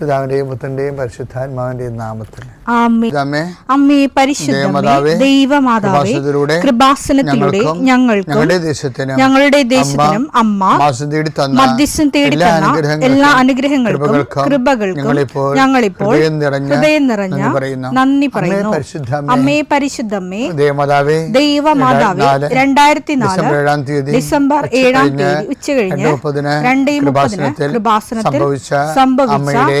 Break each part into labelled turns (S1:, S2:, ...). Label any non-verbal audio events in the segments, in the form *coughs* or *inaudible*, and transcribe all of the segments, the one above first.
S1: പിതാവിന്റെയും പുത്രന്റെയും പരിശുദ്ധാത്മാവിന്റെയും നാമത്തിൽ.
S2: അമ്മേ പരിശുദ്ധമേ
S1: ദേവമാതാവേ, കൃപാസനത്തിലൂടെ ഞങ്ങൾക്ക് ഞങ്ങളുടെ ദേശത്തിനും
S2: അമ്മ
S1: മാസം തേടി തന്ന എല്ലാ അനുഗ്രഹങ്ങൾക്കും, കൃപകൾക്കും ഞങ്ങളിപ്പോൾ ഹൃദയം നിറഞ്ഞ നന്ദി പറയുന്നു. അമ്മേ പരിശുദ്ധമ്മേ, ദേവമാതാവേ
S2: ദൈവമാതാവേ രണ്ടായിരത്തി നാല്
S1: ഡിസംബർ ഏഴാം തീയതി
S2: ഡിസംബർ
S1: ഉച്ച
S2: ഏഴാം
S1: കഴിഞ്ഞ്
S2: തീയതി ഉച്ച കഴിഞ്ഞ്
S1: രണ്ട് മുപ്പതിന് കൃപാസനത്തിൽ സംഭവിച്ച അമ്മയുടെ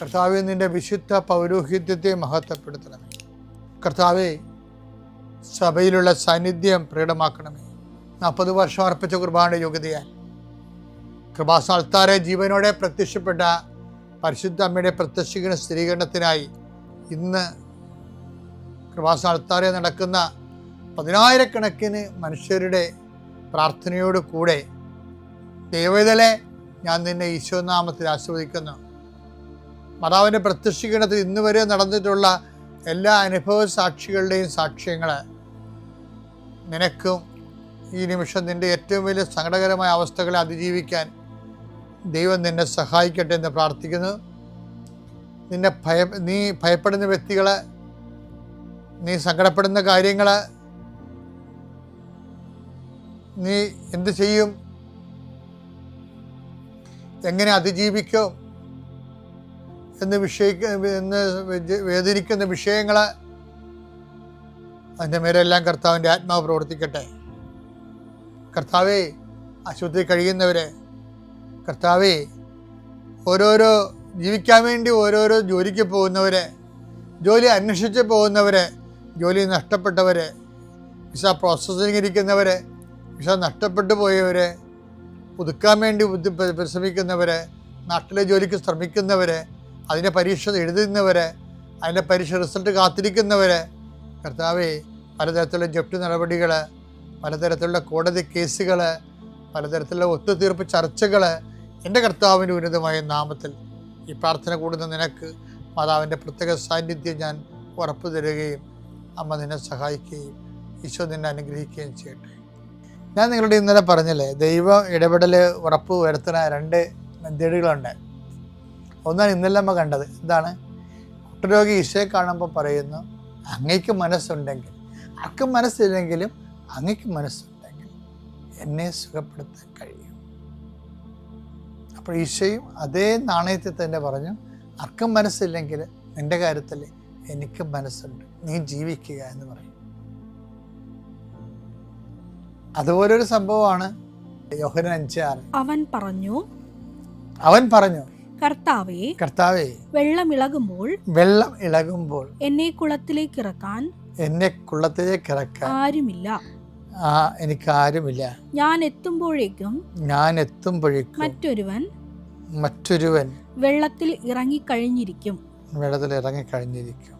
S1: കർത്താവെ നിന്റെ വിശുദ്ധ പൗരോഹിത്യത്തെ മഹത്വപ്പെടുത്തണമേ. കർത്താവെ സഭയിലുള്ള സാന്നിധ്യം പ്രകടമാക്കണമേ. നാൽപ്പത് വർഷം അർപ്പിച്ച കുർബാന യോഗ്യതയാൽ. കൃപാസ്ഥാനത്താരെ ജീവനോടെ പ്രത്യക്ഷപ്പെട്ട പരിശുദ്ധ അമ്മയുടെ പ്രത്യക്ഷീകരണ സ്ഥിരീകരണത്തിനായി ഇന്ന് കൃപാസ്ഥാനത്താരെ നടക്കുന്ന പതിനായിരക്കണക്കിന് മനുഷ്യരുടെ പ്രാർത്ഥനയോട് കൂടെ ദൈവതലെ ഞാൻ നിന്നെ ഈശോനാമത്തിൽ ആസ്വദിക്കുന്നു മാതാവിന്റെ പ്രത്യക്ഷീകരണത്തിൽ ഇന്ന് വരെ നടന്നിട്ടുള്ള എല്ലാ അനുഭവ സാക്ഷികളുടെയും സാക്ഷ്യങ്ങൾ നിനക്കും ഈ നിമിഷം നിന്റെ ഏറ്റവും വലിയ സങ്കടകരമായ അവസ്ഥകളെ അതിജീവിക്കാൻ ദൈവം നിന്നെ സഹായിക്കട്ടെ എന്ന് പ്രാർത്ഥിക്കുന്നു. നിന്നെ ഭയ നീ ഭയപ്പെടുന്ന വ്യക്തികൾ നീ സങ്കടപ്പെടുന്ന കാര്യങ്ങൾ നീ എന്ത് ചെയ്യും? എങ്ങനെ അതിജീവിക്കും? എന്ന് വിഷയിക്ക എന്ന് വേദനിക്കുന്ന വിഷയങ്ങൾ അതിന്റെ മേലെല്ലാം കർത്താവിന്റെ ആത്മാവ് പ്രവർത്തിക്കട്ടെ. കർത്താവേ അശുദ്ധി കഴിയുന്നവരെ കർത്താവേ ഓരോരോ ജീവിക്കാൻ വേണ്ടി ഓരോരോ ജോലിക്ക് പോകുന്നവരെ ജോലി അന്വേഷിച്ച് പോകുന്നവരെ ജോലി നഷ്ടപ്പെട്ടവരെ വിസ പ്രോസസ്സിംഗ് ഇരിക്കുന്നവരെ വിസ നഷ്ടപ്പെട്ടു പോയവരെ പുതുക്കാൻ വേണ്ടി ബുദ്ധി പരിശ്രമിക്കുന്നവരെ നാട്ടിലെ ജോലിക്ക് ശ്രമിക്കുന്നവരെ അതിന്റെ പരീക്ഷ എഴുതുന്നവരെ അതിന്റെ പരീക്ഷ റിസൾട്ട് കാത്തിരിക്കുന്നവരെ കർത്താവെ പലതരത്തിലുള്ള ജപ്തി നടപടികൾ പലതരത്തിലുള്ള കോടതി കേസുകൾ പലതരത്തിലുള്ള ഒത്തുതീർപ്പ് ചർച്ചകൾ എന്റെ കർത്താവിന്റെ ഉന്നതമായ നാമത്തിൽ ഈ പ്രാർത്ഥന കൂടുന്ന നിനക്ക് മാതാവിന്റെ പ്രത്യേക സാന്നിധ്യം ഞാൻ ഉറപ്പു തരുകയും അമ്മ നിന്നെ സഹായിക്കുകയും ഈശോ നിന്നെ അനുഗ്രഹിക്കുകയും ചെയ്യട്ടെ. ഞാൻ നിങ്ങളുടെ ഇന്നലെ പറഞ്ഞില്ലേ ദൈവ ഇടപെടൽ ഉറപ്പ് വരുത്തുന്ന രണ്ട് മെത്തേഡുകളുണ്ട്. ഒന്നാണ് ഇന്നലെ നമ്മൾ കണ്ടത്. എന്താണ്? കുട്ടരോഗി ഈശോയെ കാണുമ്പോൾ പറയുന്നു അങ്ങയ്ക്ക് മനസ്സുണ്ടെങ്കിൽ അക്ക് മനസ്സില്ലെങ്കിലും അങ്ങയ്ക്ക് മനസ്സുണ്ടെങ്കിൽ എന്നെ സുഖപ്പെടുത്താൻ കഴിയും. അപ്പോൾ ഈശോയും അതേ നാണയത്തിൽ തന്നെ പറഞ്ഞു ആർക്കും മനസ്സില്ലെങ്കിൽ നിന്റെ കാര്യത്തിൽ എനിക്ക് മനസ്സുണ്ട്. നീ ജീവിക്കുക എന്ന് പറയും. അതുപോലൊരു സംഭവമാണ് യോഹന അഞ്ചാറ്
S2: അവൻ പറഞ്ഞു
S1: അവൻ പറഞ്ഞു
S2: കർത്താവെ
S1: കർത്താവേ
S2: വെള്ളം ഇളകുമ്പോൾ
S1: വെള്ളം ഇളകുമ്പോൾ
S2: എന്നെ കുളത്തിലേക്ക് ഇറക്കാൻ
S1: എന്നെ കുളത്തിലേക്ക് ഇറക്കാൻ
S2: ആരുമില്ല.
S1: ആ എനിക്ക് ആരുമില്ല.
S2: ഞാൻ എത്തുമ്പോഴേക്കും
S1: ഞാൻ എത്തുമ്പോഴേക്കും
S2: മറ്റൊരുവൻ
S1: മറ്റൊരുവൻ
S2: വെള്ളത്തിൽ ഇറങ്ങിക്കഴിഞ്ഞിരിക്കും.
S1: വെള്ളത്തിൽ ഇറങ്ങിക്കഴിഞ്ഞിരിക്കും.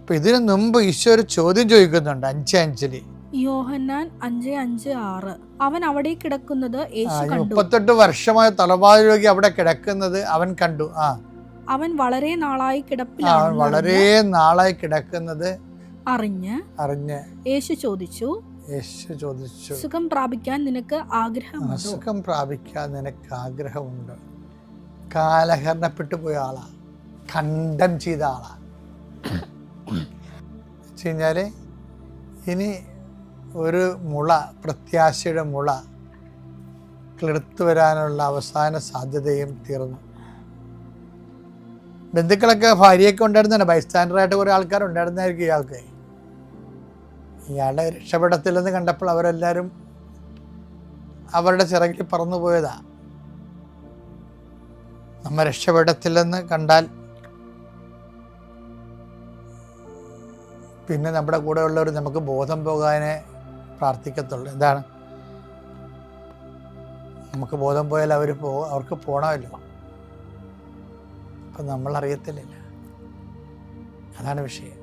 S1: അപ്പൊ ഇതിനു മുമ്പ് ഈശോ ഒരു ചോദ്യം ചോദിക്കുന്നുണ്ട് അഞ്ച് അഞ്ചിൽ.
S2: യോഹന്നാൻ അഞ്ച് അഞ്ച് ആറ്. അവൻ അവിടെ കിടക്കുന്നത് യേശു കണ്ടു.
S1: മുപ്പത്തെട്ട് വർഷമായ തലവാര രോഗി അവിടെ കിടക്കുന്നത് അവൻ കണ്ടു. ആ.
S2: അവൻ വളരെ നാളായി
S1: ആ,
S2: കിടപ്പിലാണ്
S1: വളരെ നാളായി കിടക്കുന്നത്
S2: അറിഞ്ഞ്
S1: അറിഞ്ഞ്
S2: യേശു ചോദിച്ചു
S1: യേശു ചോദിച്ചു.
S2: സുഖം പ്രാപിക്കാൻ നിനക്ക് ആഗ്രഹം
S1: സുഖം പ്രാപിക്കാൻ നിനക്ക് ആഗ്രഹമുണ്ട്. കാലഹരണപ്പെട്ടു പോയ ആളാ. കണ്ടം ചെയ്ത ആളാ. *coughs* വെച്ച് കഴിഞ്ഞാൽ ഇനി ഒരു മുള പ്രത്യാശയുടെ മുള കിളിർത്തു വരാനുള്ള അവസാന സാധ്യതയും തീർന്നു. ബന്ധുക്കളൊക്കെ ഭാര്യയൊക്കെ ഉണ്ടായിരുന്നല്ലോ. ബൈസ്റ്റാൻഡറായിട്ട് കുറേ ആൾക്കാർ ഉണ്ടായിരുന്നായിരിക്കും ഇയാൾക്ക്. ഇയാളെ രക്ഷപ്പെടത്തില്ലെന്ന് കണ്ടപ്പോൾ അവരെല്ലാവരും അവരുടെ ചിറകിൽ പറന്നു പോയതാ. നമ്മ രക്ഷപ്പെടത്തില്ലെന്ന് കണ്ടാൽ പിന്നെ നമ്മുടെ കൂടെയുള്ളവർ നമുക്ക് ബോധം പോകാനേ പ്രാർത്ഥിക്കത്തുള്ളൂ. എന്താണ്? നമുക്ക് ബോധം പോയാൽ അവർ പോ അവർക്ക് പോകണമല്ലോ അപ്പം നമ്മൾ അറിയത്തില്ലല്ലോ അതാണ് വിഷയം.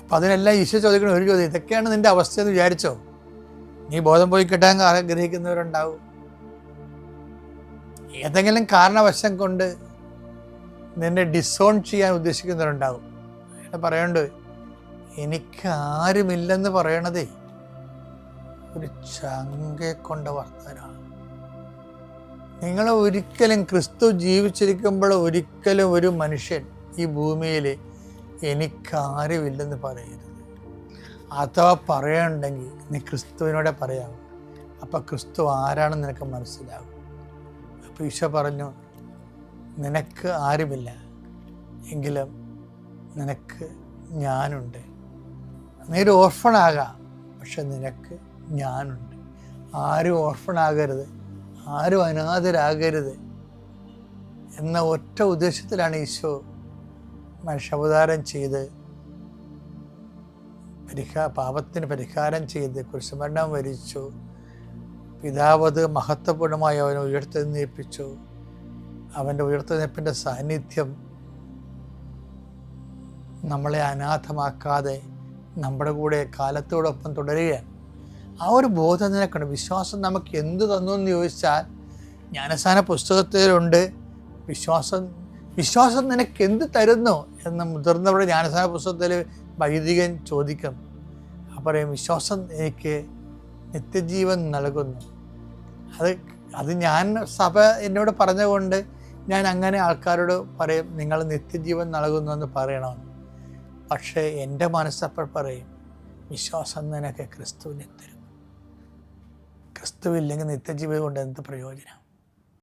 S1: അപ്പം അതിനെല്ലാം ഈശോ ചോദിക്കണം ഒരു ചോദ്യം ഇതൊക്കെയാണ് നിന്റെ അവസ്ഥ എന്ന് വിചാരിച്ചോ? നീ ബോധം പോയി കിട്ടാൻ ആഗ്രഹിക്കുന്നവരുണ്ടാവും. ഏതെങ്കിലും കാരണവശം കൊണ്ട് നിന്നെ ഡിസോൺ ചെയ്യാൻ ഉദ്ദേശിക്കുന്നവരുണ്ടാവും. അയാൾ പറയണ്ട് എനിക്ക് ആരുമില്ലെന്ന് പറയണതേ ഒരു ചങ്കെ കൊണ്ട വർത്തനാണ്. നിങ്ങൾ ഒരിക്കലും ക്രിസ്തു ജീവിച്ചിരിക്കുമ്പോൾ ഒരിക്കലും ഒരു മനുഷ്യൻ ഈ ഭൂമിയിൽ എനിക്കാരുമില്ലെന്ന് പറയരുത്. അഥവാ പറയണ്ടെങ്കിൽ നീ ക്രിസ്തുവിനോടെ പറയാം അപ്പം ക്രിസ്തു ആരാണെന്ന് നിനക്ക് മനസ്സിലാകും അപ്പോൾ ഈശോ പറഞ്ഞു നിനക്ക് ആരുമില്ല എങ്കിലും നിനക്ക് ഞാനുണ്ട്. നീ ഒരു ഓർഫണാകാം. പക്ഷെ നിനക്ക് ഞാനുണ്ട്. ആരും ഓർഫണാകരുത്. ആരും അനാഥരാകരുത് എന്ന ഒറ്റ ഉദ്ദേശത്തിലാണ് ഈശോ മനുഷ്യാവതാരം ചെയ്ത് പരിഹാ പാപത്തിന് പരിഹാരം ചെയ്ത് കുരിശുമരണം വരിച്ചു. പിതാവത് മഹത്വപൂർണമായി അവനെ ഉയർത്തെഴുന്നേൽപ്പിച്ചു. അവന്റെ ഉയർത്തെഴുന്നേൽപ്പിന്റെ സാന്നിധ്യം നമ്മളെ അനാഥമാക്കാതെ നമ്മുടെ കൂടെ കാലത്തോടൊപ്പം തുടരുകയാണ്. ആ ഒരു ബോധം നിനക്കുണ്ട്. വിശ്വാസം നമുക്ക് എന്ത് തന്നു എന്ന് ചോദിച്ചാൽ ജ്ഞാനസ്ഥാന പുസ്തകത്തിലുണ്ട്. വിശ്വാസം വിശ്വാസം നിനക്ക് എന്ത് തരുന്നു എന്ന് മുതിർന്നവരുടെ ജ്ഞാനസ്ഥാന പുസ്തകത്തിൽ വൈദികൻ ചോദിക്കും. അപ്പോൾ വിശ്വാസം എനിക്ക് നിത്യജീവൻ നൽകുന്നു. അത് അത് ഞാൻ സഭ എന്നോട് പറഞ്ഞുകൊണ്ട് ഞാൻ അങ്ങനെ ആൾക്കാരോട് പറയും നിങ്ങൾ നിത്യജീവൻ നൽകുന്നു എന്ന് പറയണമെന്ന് പക്ഷേ എന്റെ മനസ്സപ്പോൾ പറയും വിശ്വാസം നിനക്ക് ക്രിസ്തുവിനെ തരും ക്രിസ്തുവില്ലെങ്കിൽ നിത്യജീവിതം കൊണ്ട് എന്ത് പ്രയോജനം?